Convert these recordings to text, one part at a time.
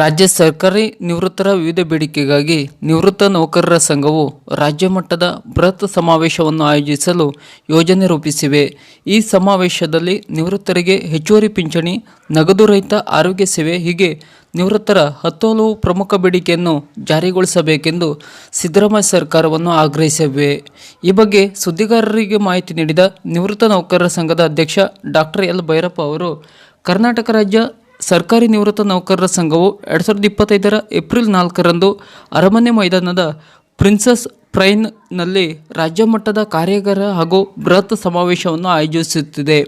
ರಾಜ್ಯ ಸರ್ಕಾರಿ ನಿವೃತ್ತರ ವಿವಿಧ ಬೇಡಿಕೆಗಾಗಿ ನಿವೃತ್ತ ನೌಕರರ ಸಂಘವು ರಾಜ್ಯ ಮಟ್ಟದ ಬೃಹತ್ ಸಮಾವೇಶವನ್ನು ಆಯೋಜಿಸಲು ಯೋಜನೆ ರೂಪಿಸಿವೆ. ಈ ಸಮಾವೇಶದಲ್ಲಿ ನಿವೃತ್ತರಿಗೆ ಹೆಚ್ಚುವರಿ ಪಿಂಚಣಿ, ನಗದು ರಹಿತ ಆರೋಗ್ಯ ಸೇವೆ, ಹೀಗೆ ನಿವೃತ್ತರ ಹತ್ತೋಲು ಪ್ರಮುಖ ಬೇಡಿಕೆಯನ್ನು ಜಾರಿಗೊಳಿಸಬೇಕೆಂದು ಸಿದ್ದರಾಮಯ್ಯ ಸರ್ಕಾರವನ್ನು ಆಗ್ರಹಿಸಿವೆ. ಈ ಬಗ್ಗೆ ಸುದ್ದಿಗಾರರಿಗೆ ಮಾಹಿತಿ ನೀಡಿದ ನಿವೃತ್ತ ನೌಕರರ ಸಂಘದ ಅಧ್ಯಕ್ಷ ಡಾಕ್ಟರ್ ಎಲ್ ಭೈರಪ್ಪ ಅವರು, ಕರ್ನಾಟಕ ರಾಜ್ಯ ಸರ್ಕಾರಿ ನಿವೃತ್ತ ನೌಕರರ ಸಂಘವು ಎರಡು ಸಾವಿರದ ಇಪ್ಪತ್ತೈದರ ಏಪ್ರಿಲ್ ನಾಲ್ಕರಂದು ಅರಮನೆ ಮೈದಾನದ ಪ್ರಿನ್ಸಸ್ ಪ್ರೈನ್ನಲ್ಲಿ ರಾಜ್ಯ ಮಟ್ಟದ ಕಾರ್ಯಾಗಾರ ಹಾಗೂ ಬೃಹತ್ ಸಮಾವೇಶವನ್ನು ಆಯೋಜಿಸುತ್ತಿದೆ.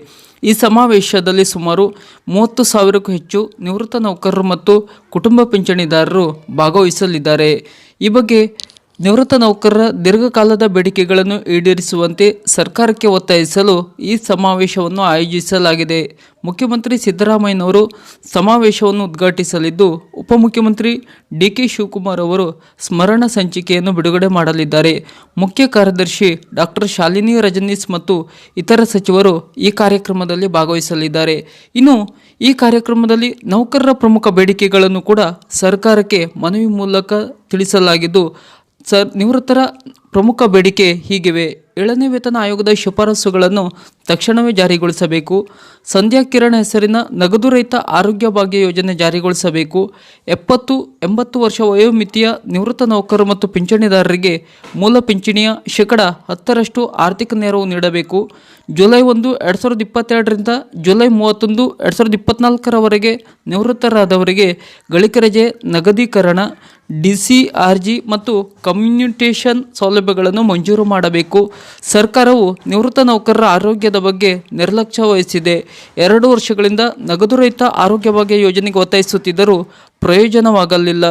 ಈ ಸಮಾವೇಶದಲ್ಲಿ ಸುಮಾರು ಮೂವತ್ತು ಸಾವಿರಕ್ಕೂ ಹೆಚ್ಚು ನಿವೃತ್ತ ನೌಕರರು ಮತ್ತು ಕುಟುಂಬ ಪಿಂಚಣಿದಾರರು ಭಾಗವಹಿಸಲಿದ್ದಾರೆ. ಈ ಬಗ್ಗೆ ನಿವೃತ್ತ ನೌಕರರ ದೀರ್ಘಕಾಲದ ಬೇಡಿಕೆಗಳನ್ನು ಈಡೇರಿಸುವಂತೆ ಸರ್ಕಾರಕ್ಕೆ ಒತ್ತಾಯಿಸಲು ಈ ಸಮಾವೇಶವನ್ನು ಆಯೋಜಿಸಲಾಗಿದೆ. ಮುಖ್ಯಮಂತ್ರಿ ಸಿದ್ದರಾಮಯ್ಯನವರು ಸಮಾವೇಶವನ್ನು ಉದ್ಘಾಟಿಸಲಿದ್ದು, ಉಪಮುಖ್ಯಮಂತ್ರಿ ಡಿ ಕೆ ಶಿವಕುಮಾರ್ ಅವರು ಸ್ಮರಣ ಸಂಚಿಕೆಯನ್ನು ಬಿಡುಗಡೆ ಮಾಡಲಿದ್ದಾರೆ. ಮುಖ್ಯ ಕಾರ್ಯದರ್ಶಿ ಡಾಕ್ಟರ್ ಶಾಲಿನಿ ರಜನೀಸ್ ಮತ್ತು ಇತರ ಸಚಿವರು ಈ ಕಾರ್ಯಕ್ರಮದಲ್ಲಿ ಭಾಗವಹಿಸಲಿದ್ದಾರೆ. ಇನ್ನು ಈ ಕಾರ್ಯಕ್ರಮದಲ್ಲಿ ನೌಕರರ ಪ್ರಮುಖ ಬೇಡಿಕೆಗಳನ್ನು ಕೂಡ ಸರ್ಕಾರಕ್ಕೆ ಮನವಿ ಮೂಲಕ ತಿಳಿಸಲಾಗಿದ್ದು ಸರ್ ನಿವೃತ್ತರ ಪ್ರಮುಖ ಬೇಡಿಕೆ ಹೀಗಿವೆ. ಏಳನೇ ವೇತನ ಆಯೋಗದ ಶಿಫಾರಸುಗಳನ್ನು ತಕ್ಷಣವೇ ಜಾರಿಗೊಳಿಸಬೇಕು. ಸಂಧ್ಯಾ ಕಿರಣ್ ಹೆಸರಿನ ನಗದು ರಹಿತ ಆರೋಗ್ಯ ಭಾಗ್ಯ ಯೋಜನೆ ಜಾರಿಗೊಳಿಸಬೇಕು. ಎಪ್ಪತ್ತು, ಎಂಬತ್ತು ವರ್ಷ ವಯೋಮಿತಿಯ ನಿವೃತ್ತ ನೌಕರರು ಮತ್ತು ಪಿಂಚಣಿದಾರರಿಗೆ ಮೂಲ ಪಿಂಚಣಿಯ ಶೇಕಡ ಹತ್ತರಷ್ಟು ಆರ್ಥಿಕ ನೆರವು ನೀಡಬೇಕು. ಜುಲೈ ಒಂದು, ಎರಡು ಸಾವಿರದ ಇಪ್ಪತ್ತೆರಡರಿಂದ ಜುಲೈ ಮೂವತ್ತೊಂದು, ಎರಡು ಸಾವಿರದ ಇಪ್ಪತ್ತ್ನಾಲ್ಕರವರೆಗೆ ನಿವೃತ್ತರಾದವರಿಗೆ ಗಳಿಕೆ ರಜೆ ನಗದೀಕರಣ. ಡಿ ಸಿ ಆರ್ ಜಿ ಮತ್ತು ಕಮ್ಯುನಿಟೇಷನ್ ಸೌಲಭ್ಯಗಳನ್ನು ಮಂಜೂರು ಮಾಡಬೇಕು. ಸರ್ಕಾರವು ನಿವೃತ್ತ ನೌಕರರ ಆರೋಗ್ಯದ ಬಗ್ಗೆ ನಿರ್ಲಕ್ಷ್ಯ ವಹಿಸಿದೆ. ಎರಡು ವರ್ಷಗಳಿಂದ ನಗದು ರಹಿತ ಆರೋಗ್ಯ ಭಾಗ್ಯ ಯೋಜನೆಗೆ ಒತ್ತಾಯಿಸುತ್ತಿದ್ದರೂ ಪ್ರಯೋಜನವಾಗಲಿಲ್ಲ.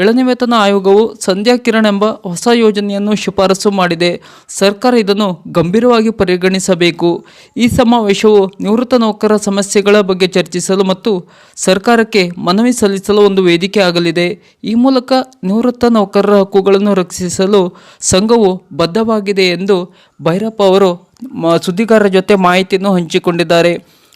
ಏಳನೇ ವೇತನ ಆಯೋಗವು ಸಂಧ್ಯಾ ಕಿರಣ್ ಎಂಬ ಹೊಸ ಯೋಜನೆಯನ್ನು ಶಿಫಾರಸು ಮಾಡಿದೆ. ಸರ್ಕಾರ ಇದನ್ನು ಗಂಭೀರವಾಗಿ ಪರಿಗಣಿಸಬೇಕು. ಈ ಸಮಾವೇಶವು ನಿವೃತ್ತ ನೌಕರರ ಸಮಸ್ಯೆಗಳ ಬಗ್ಗೆ ಚರ್ಚಿಸಲು ಮತ್ತು ಸರ್ಕಾರಕ್ಕೆ ಮನವಿ ಸಲ್ಲಿಸಲು ಒಂದು ವೇದಿಕೆ ಆಗಲಿದೆ. ಈ ಮೂಲಕ ನಿವೃತ್ತ ನೌಕರರ ಹಕ್ಕುಗಳನ್ನು ರಕ್ಷಿಸಲು ಸಂಘವು ಬದ್ಧವಾಗಿದೆ ಎಂದು ಭೈರಪ್ಪ ಅವರು ಸುದ್ದಿಗಾರರ ಜೊತೆ ಮಾಹಿತಿಯನ್ನು ಹಂಚಿಕೊಂಡಿದ್ದಾರೆ.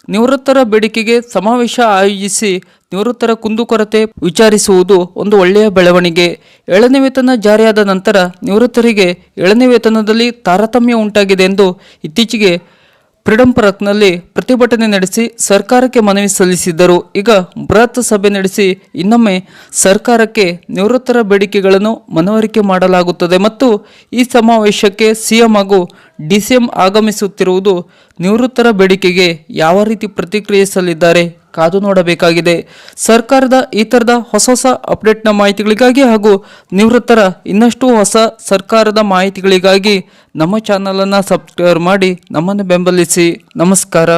ನಿವೃತ್ತರ ಬೇಡಿಕೆಗೆ ಸಮಾವೇಶ ಆಯೋಜಿಸಿ ನಿವೃತ್ತರ ಕುಂದುಕೊರತೆ ವಿಚಾರಿಸುವುದು ಒಂದು ಒಳ್ಳೆಯ ಬೆಳವಣಿಗೆ. ಏಳನೇ ವೇತನ ಜಾರಿಯಾದ ನಂತರ ನಿವೃತ್ತರಿಗೆ ಏಳನೇ ವೇತನದಲ್ಲಿ ತಾರತಮ್ಯ ಉಂಟಾಗಿದೆ ಎಂದು ಇತ್ತೀಚೆಗೆ ಫ್ರೀಡಂ ಪಾರ್ಕ್ನಲ್ಲಿ ಪ್ರತಿಭಟನೆ ನಡೆಸಿ ಸರ್ಕಾರಕ್ಕೆ ಮನವಿ ಸಲ್ಲಿಸಿದ್ದರು. ಈಗ ಬೃಹತ್ ಸಭೆ ನಡೆಸಿ ಇನ್ನೊಮ್ಮೆ ಸರ್ಕಾರಕ್ಕೆ ನಿವೃತ್ತರ ಬೇಡಿಕೆಗಳನ್ನು ಮನವರಿಕೆ ಮಾಡಲಾಗುತ್ತದೆ ಮತ್ತು ಈ ಸಮಾವೇಶಕ್ಕೆ ಸಿಎಂ ಹಾಗೂ ಡಿಸಿಎಂ ಆಗಮಿಸುತ್ತಿರುವುದು ನಿವೃತ್ತರ ಬೇಡಿಕೆಗೆ ಯಾವ ರೀತಿ ಪ್ರತಿಕ್ರಿಯಿಸಲಿದ್ದಾರೆ? ಕಾದು ನೋಡಬೇಕಾಗಿದೆ. ಸರ್ಕಾರದ ಈ ಥರದ ಹೊಸ ಹೊಸ ಅಪ್ಡೇಟ್ನ ಮಾಹಿತಿಗಳಿಗಾಗಿ ಹಾಗೂ ನಿವೃತ್ತರ ಇನ್ನಷ್ಟು ಹೊಸ ಸರ್ಕಾರದ ಮಾಹಿತಿಗಳಿಗಾಗಿ ನಮ್ಮ ಚಾನಲನ್ನು ಸಬ್ಸ್ಕ್ರೈಬ್ ಮಾಡಿ ನಮ್ಮನ್ನು ಬೆಂಬಲಿಸಿ. ನಮಸ್ಕಾರ.